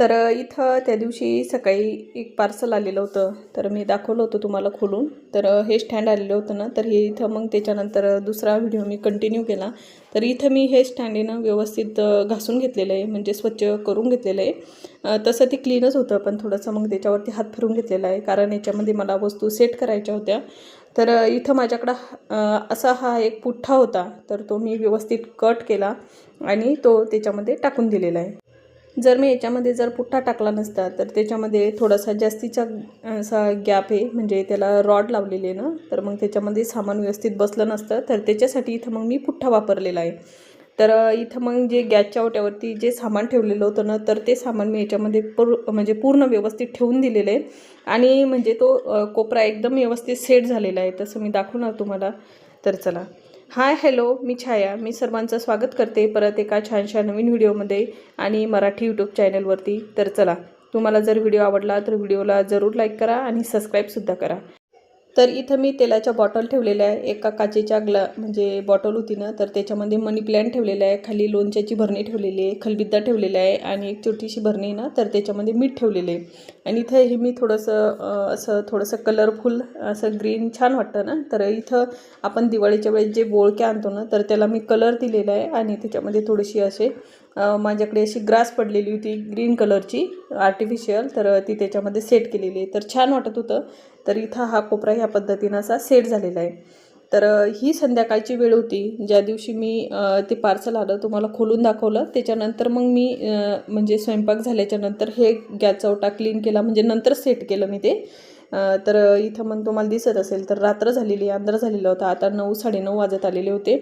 तर इथं त्या दिवशी सकाळी एक पार्सल आलेलं होतं. तर मी दाखवलं होतं तुम्हाला खोलून. तर हे स्टँड आलेलं होतं ना तर हे इथं मग त्याच्यानंतर दुसरा व्हिडिओ मी कंटिन्यू केला. तर इथं मी हे स्टँडीनं व्यवस्थित घासून घेतलेलं आहे. म्हणजे स्वच्छ करून घेतलेलं आहे. तसं ते क्लीनच होतं पण थोडंसं मग त्याच्यावरती हात फिरून घेतलेला आहे. कारण याच्यामध्ये मला वस्तू सेट करायच्या होत्या. तर इथं माझ्याकडं असा हा एक पुठ्ठा होता. तर तो मी व्यवस्थित कट केला आणि तो त्याच्यामध्ये टाकून दिलेला आहे. जर मी याच्यामध्ये जर पुठ्ठा टाकला नसता तर त्याच्यामध्ये थोडासा जास्तीचा असा गॅप आहे. म्हणजे त्याला रॉड लावलेले आहे ना तर मग त्याच्यामध्ये सामान व्यवस्थित बसलं नसतं तर त्याच्यासाठी इथं मग मी पुठ्ठा वापरलेला आहे. तर इथं मग जे गॅसच्या ओट्यावरती जे सामान ठेवलेलं होतं ना तर ते सामान मी याच्यामध्ये पूर म्हणजे पूर्ण व्यवस्थित ठेवून दिलेलं आहे. आणि म्हणजे तो कोपरा एकदम व्यवस्थित सेट झालेला आहे. तसं मी दाखवणार तुम्हाला. तर चला. हाय हॅलो मी छाया. मी सर्वांचं स्वागत करते परत एका छानशा नवीन व्हिडिओमध्ये आणि मराठी यूट्यूब चॅनलवरती तर चला तुम्हाला जर व्हिडिओ आवडला तर व्हिडिओला जरूर लाईक करा आणि सबस्क्राईबसुद्धा करा. तर इथं मी तेलाच्या बॉटल ठेवलेल्या आहे. एका काचेच्या ग्ला म्हणजे बॉटल होती ना तर त्याच्यामध्ये मनी प्लॅन्ट ठेवलेला आहे. खाली लोणच्याची भरणी ठेवलेली आहे खलबिद्दा ठेवलेला आहे आणि एक छोटीशी भरणी आहे ना तर त्याच्यामध्ये मीठ ठेवलेले आहे. आणि इथं हे मी थोडंसं असं थोडंसं कलरफुल असं ग्रीन छान वाटतं ना तर इथं आपण दिवाळीच्या वेळेस जे बोळक्या आणतो ना तर त्याला मी कलर दिलेला आहे आणि त्याच्यामध्ये थोडीशी असे माझ्याकडे अशी ग्रास पडलेली होती ग्रीन कलरची आर्टिफिशियल तर ती त्याच्यामध्ये सेट केलेली आहे. तर छान वाटत होतं. तर इथं हा कोपरा ह्या पद्धतीनं असा सेट झालेला आहे. तर ही संध्याकाळची वेळ होती. ज्या दिवशी मी ते पार्सल आलं तुम्हाला खोलून दाखवलं. त्याच्यानंतर मग मी म्हणजे स्वयंपाक झाल्याच्यानंतर हे गॅस चवटा क्लीन केला. म्हणजे नंतर सेट केलं मी ते. तर इथं मग तुम्हाला दिसत असेल तर रात्र झालेली अंधार झालेला होता. आता नऊ साडेनऊ वाजत आलेले होते.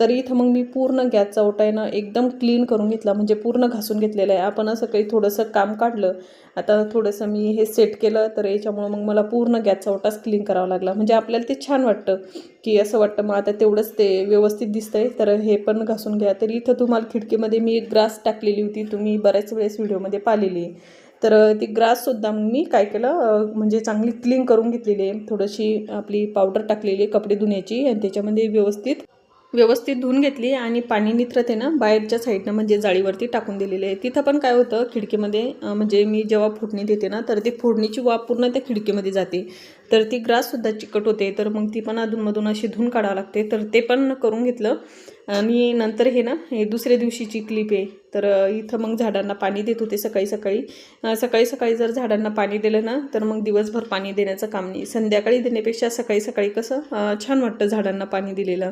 तर इथं मग मी पूर्ण गॅस चवटायनं एकदम क्लीन करून घेतला म्हणजे पूर्ण घासून घेतलेलं आहे. आपण असं काही थोडंसं काम काढलं आता थोडंसं मी हे सेट केलं तर याच्यामुळं मग मला पूर्ण गॅस चवटाच क्लीन करावा लागला. म्हणजे आपल्याला ते छान वाटतं की असं वाटतं मग आता तेवढंच ते व्यवस्थित दिसतंय तर हे पण घासून घ्या. तर इथं तुम्हाला खिडकीमध्ये मी एक ग्रास टाकलेली होती तुम्ही बऱ्याच वेळेस व्हिडिओमध्ये पाहिलेली आहे. तर ती ग्राससुद्धा मी काय केलं म्हणजे चांगली क्लीन करून घेतलेली आहे. थोडीशी आपली पावडर टाकलेली आहे कपडे धुण्याची आणि त्याच्यामध्ये व्यवस्थित व्यवस्थित धुवून घेतली आणि पाणी निथरते ना बाहेरच्या साईडनं म्हणजे जाळीवरती टाकून दिलेले आहे. तिथं पण काय होतं खिडकीमध्ये म्हणजे मी जेव्हा फोडणी देते ना तर ती फोडणीची वाफ पूर्ण त्या खिडकीमध्ये जाते. तर ती ग्राससुद्धा चिकट होते. तर मग ती पण अधूनमधून अशी धुवून काढावं लागते. तर ते पण करून घेतलं. आणि नंतर हे ना हे दुसऱ्या दिवशीची क्लिप आहे. तर इथं मग झाडांना पाणी देत होते सकाळी सकाळी. सकाळी सकाळी जर झाडांना पाणी दिलं ना तर मग दिवसभर पाणी देण्याचं काम नाही. संध्याकाळी देण्यापेक्षा सकाळी सकाळी कसं छान वाटतं झाडांना पाणी दिलेलं.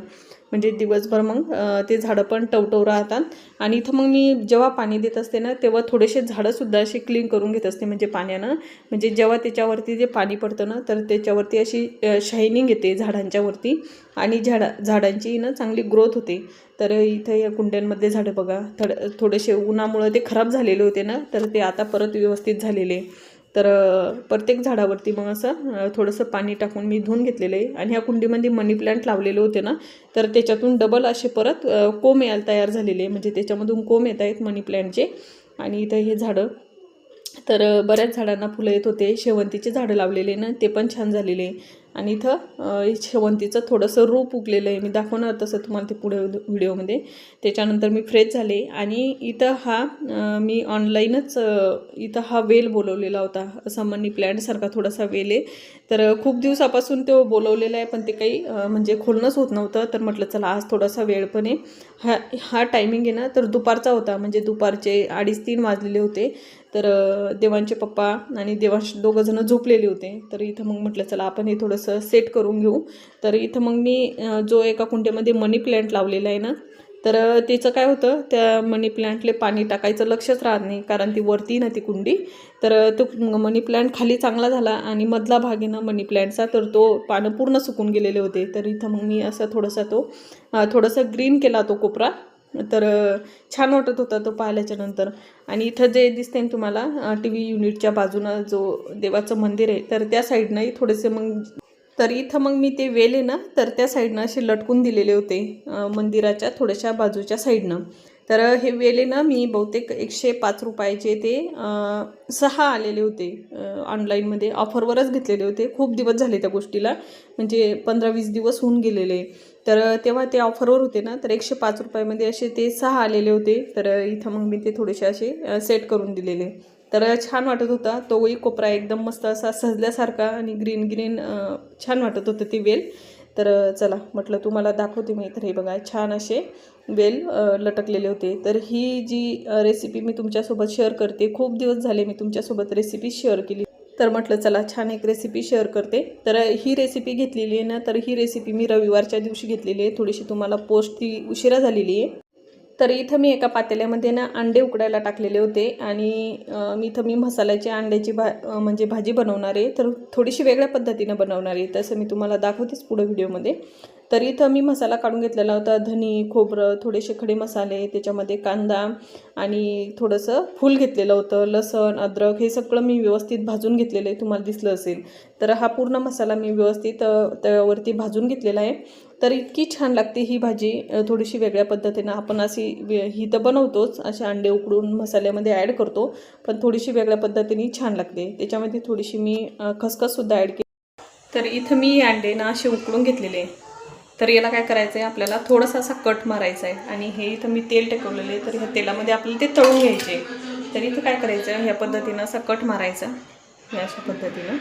म्हणजे दिवसभर मग ते झाडं पण टवटव राहतात. आणि इथं मग मी जेव्हा पाणी देत असते ना तेव्हा थोडेसे झाडंसुद्धा असे क्लीन करून घेत असते. म्हणजे पाण्यानं. म्हणजे जेव्हा त्याच्यावरती जे पाणी पडतं ना तर त्याच्यावरती अशी शायनिंग येते झाडांच्यावरती. आणि झाडा झाडांची ना चांगली ग्रोथ होते. तर इथं या कुंड्यांमध्ये झाडं बघा. थड थोडेसे उन्हामुळं ते खराब झालेले होते ना तर ते आता परत व्यवस्थित झालेले. तर प्रत्येक झाडावरती मग असं थोडंसं पाणी टाकून मी धुवून घेतलेलं आहे. आणि ह्या कुंडीमध्ये मनी प्लांट लावलेले होते ना तर त्याच्यातून डबल असे परत कोंब यायला तयार झालेले म्हणजे त्याच्यामधून कोंब येत आहेत मनी प्लांटचे आणि इथं हे झाडं तर बऱ्याच झाडांना फुलं येत होते. शेवंतीचे झाडं लावलेले ना ते पण छान झालेले. आणि इथं शेवंतीचं थोडंसं रूप उगलेलं आहे. मी दाखवणार तसं तुम्हाला ते पुढे व्हिडिओमध्ये. त्याच्यानंतर मी फ्रेश झाले आणि इथं हा मी ऑनलाईनच इथं हा वेल बोलवलेला होता. असा मनी प्लॅन्टसारखा थोडासा वेल आहे. तर खूप दिवसापासून तो बोलवलेला आहे पण ते काही म्हणजे खोलणंच होत नव्हतं. तर म्हटलं चला आज थोडासा वेळ पण आहे. हा हा टायमिंग आहे ना तर दुपारचा होता. म्हणजे दुपारचे अडीच तीन वाजलेले होते. तर देवांचे पप्पा आणि देवांश दोघंजणं झोपलेले होते. तर इथं मग म्हटलं चला आपण हे थोडंसं सेट करून घेऊ. तर इथं मग मी जो एका कुंड्यामध्ये मनी प्लॅन्ट लावलेला आहे ना तर तिचं त्याचं काय होतं त्या मनी प्लॅन्टले पाणी टाकायचं लक्षच राहत नाही कारण ती वरती ना ती कुंडी. तर तो मनी प्लॅन्ट खाली चांगला झाला आणि मधला भाग आहे ना मनी प्लॅन्टचा तर तो पानं पूर्ण सुकून गेलेले होते. तर इथं मग मी असं थोडासा तो थोडासा ग्रीन केला तो कोपरा. तर छान वाटत होता तो पाहिल्याच्या नंतर. आणि इथं जे दिसते ना तुम्हाला टी व्ही युनिटच्या बाजूनं जो देवाचं मंदिर आहे तर त्या साईडनंही थोडेसे मग तर इथं मग मी ते वेल आहे ना तर त्या साईडनं असे लटकून दिलेले होते मंदिराच्या थोड्याशा बाजूच्या साईडनं. तर हे वेल आहे ना मी बहुतेक एकशे पाच रुपयाचे ते सहा आलेले होते ऑनलाईनमध्ये. ऑफरवरच घेतलेले होते. खूप दिवस झाले त्या गोष्टीला म्हणजे पंधरा वीस दिवस होऊन गेलेले. तर तेव्हा ते ऑफरवर होते ना तर एकशे पाच रुपयामध्ये असे ते सहा आलेले होते. तर इथं मग मी ते थोडेसे असे सेट करून दिलेले. तर छान वाटत होता. तोही कोपरा एकदम मस्त असा सजल्यासारखा आणि ग्रीन ग्रीन छान वाटत होतं ती वेल. तर चला म्हटलं तुम्हाला दाखवते मी तर हे बघा छान असे वेल लटकलेले होते. तर ही जी रेसिपी मी तुमच्यासोबत शेअर करते खूप दिवस झाले मी तुमच्यासोबत रेसिपी शेअर केली. तर म्हटलं चला छान एक रेसिपी शेअर करते. तर ही रेसिपी घेतलेली आहे ना तर ही रेसिपी मी रविवारच्या दिवशी घेतलेली आहे. थोडीशी तुम्हाला पोस्ट ती उशिरा झालेली आहे. तर इथं मी एका पातेल्यामध्ये ना अंडे उकडायला टाकलेले होते आणि मी इथं मी मसाल्याची अंड्याची भा म्हणजे भाजी बनवणार आहे. तर थोडीशी वेगळ्या पद्धतीनं बनवणार आहे. तसं मी तुम्हाला दाखवतेच पुढं व्हिडिओमध्ये. तर इथं मी मसाला काढून घेतलेला होता. धनी खोबरं थोडेसे खडे मसाले त्याच्यामध्ये कांदा आणि थोडंसं फूल घेतलेलं होतं. लसण अद्रक हे सगळं मी व्यवस्थित भाजून घेतलेलं आहे. तुम्हाला दिसलं असेल. तर हा पूर्ण मसाला मी व्यवस्थित त्यावरती भाजून घेतलेला आहे. तर इतकी छान लागते ही भाजी. थोडीशी वेगळ्या पद्धतीनं आपण अशी वे- ही तर बनवतोच. असे अंडे उकडून मसाल्यामध्ये ॲड करतो. पण थोडीशी वेगळ्या पद्धतीने छान लागते. त्याच्यामध्ये थोडीशी मी खसखससुद्धा ॲड केली. तर इथं मी अंडे ना असे उकडून घेतलेले. आहे तर याला काय करायचं आहे आपल्याला थोडासा असा कट मारायचा आहे आणि हे इथं मी तेल टेकवलेलं आहे तर ह्या तेलामध्ये आपल्याला ते तळून घ्यायचे. तर इथं काय करायचं ह्या पद्धतीनं असा कट मारायचा. या अशा पद्धतीनं.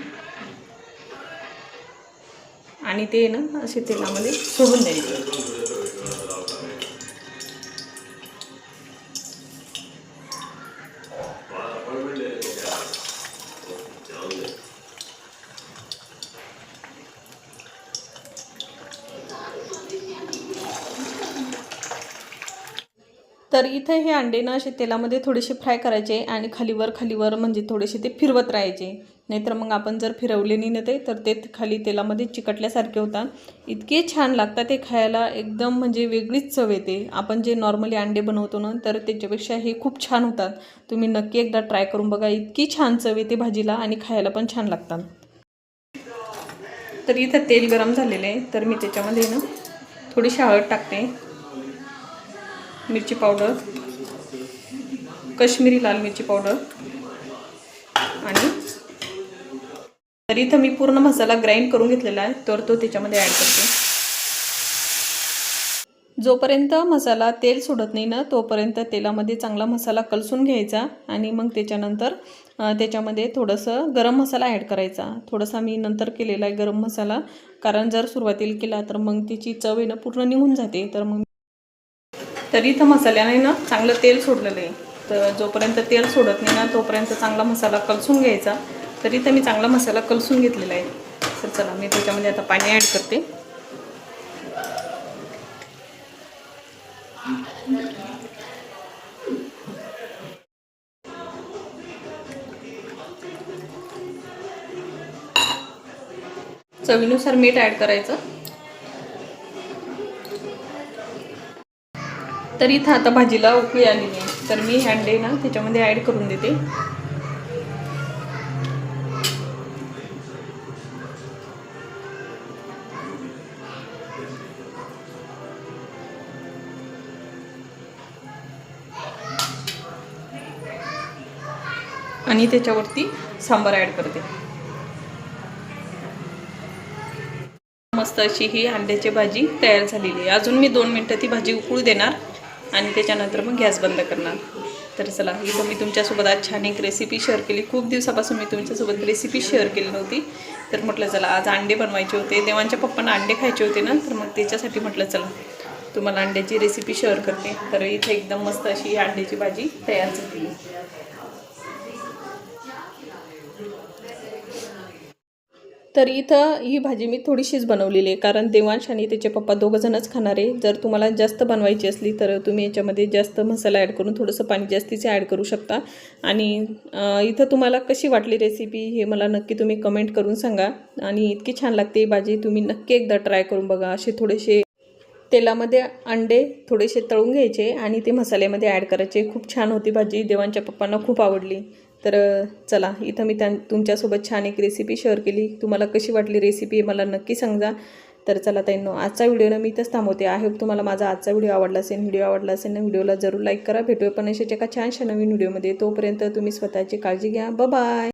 आणि ते ना असे तेलामध्ये सोडून द्यायचे. तर इथे हे अंडे ना असे तेलामध्ये थोडेसे फ्राय करायचे आणि खालीवर खालीवर म्हणजे थोडेसे ते फिरवत राहायचे. नाहीतर मग आपण जर फिरवले नाही ना ते तर ते खाली तेलामध्ये चिकटल्यासारखे होतात. इतके छान लागतात ते खायला. एकदम म्हणजे वेगळीच चव येते. आपण जे नॉर्मली अंडे बनवतो ना तर त्याच्यापेक्षा हे खूप छान होतात. तुम्ही नक्की एकदा ट्राय करून बघा. इतकी छान चव येते भाजीला आणि खायला पण छान लागतात. तर इथं तेल गरम झालेलं आहे. तर मी त्याच्यामध्ये ना थोडीशी हळद टाकते. मिरची पावडर कश्मीरी लाल मिरची पावडर आणि तर इथं मी पूर्ण मसाला ग्राइंड करून घेतलेला आहे तर तो त्याच्यामध्ये ॲड करते. जोपर्यंत मसाला तेल सोडत नाही ना तोपर्यंत तेलामध्ये चांगला मसाला कलसून घ्यायचा आणि मग त्याच्यानंतर त्याच्यामध्ये थोडंसं गरम मसाला ॲड करायचा. थोडासा मी नंतर केलेला आहे गरम मसाला कारण जर सुरुवातीला केला तर मग त्याची चव आहे ना पूर्ण निघून जाते तर मग तर इथं मसाल्याने ना चांगलं तेल सोडलेलं आहे. तर जोपर्यंत तेल सोडत नाही ना तोपर्यंत चांगला मसाला कलसून घ्यायचा. तर इथं मी चांगला मसाला कलसून घेतलेला आहे. तर चला मी त्याच्यामध्ये आता पाणी ॲड करते. चवीनुसार मीठ ॲड करायचं. तर इथं आता भाजीला उकळी आलेली आहे तर मी अंडे ना त्याच्यामध्ये ॲड करून देते. आणि त्याच्यावरती सांबार ॲड करते. मस्त अशी ही अंड्याची भाजी तयार झालेली आहे. अजून मी दोन मिनटं ती भाजी उकळू देणार. आणि त्याच्यानंतर मग गॅस बंद करणार. तर चला इथं मी तुमच्यासोबत आज छान एक रेसिपी शेअर केली. खूप दिवसापासून मी तुमच्यासोबत रेसिपी शेअर केली नव्हती. तर म्हटलं चला आज अंडे बनवायचे होते. देवांच्या पप्पांना अंडे खायचे होते ना तर मग त्याच्यासाठी म्हटलं चला तुम्हाला अंड्याची रेसिपी शेअर करते. तर इथे एकदम मस्त अशी ही अंड्याची भाजी तयार झाली. तर इथं ही भाजी मी थोडीशीच बनवलेली आहे. कारण देवांश आणि त्याचे पप्पा दोघंजणच खाणार. आहे जर तुम्हाला जास्त बनवायची असली तर तुम्ही याच्यामध्ये जास्त मसाला ॲड करून थोडंसं पाणी जास्तीचे ॲड करू शकता. आणि इथं तुम्हाला कशी वाटली रेसिपी हे मला नक्की तुम्ही कमेंट करून सांगा. आणि इतकी छान लागते ही भाजी. तुम्ही नक्की एकदा ट्राय करून बघा. असे थोडेसे तेलामध्ये अंडे थोडेसे तळून घ्यायचे आणि ते मसाल्यामध्ये ॲड करायचे. खूप छान होती भाजी. देवांच्या पप्पांना खूप आवडली. तर चला इथं मी त्या तुमच्यासोबत छान एक रेसिपी शेअर केली. तुम्हाला कशी वाटली रेसिपी मला नक्की सांगा. तर चला ताईंनो आजचा व्हिडिओनं मी इथंच थांबवते. आय होप तुम्हाला माझा आजचा व्हिडिओ आवडला असेल व्हिडिओ आवडला असेल ना व्हिडिओला जरूर लाईक करा. भेटूया पण अशाच्या एका छानशा नवीन व्हिडिओमध्ये तोपर्यंत तुम्ही स्वतःची काळजी घ्या. बाय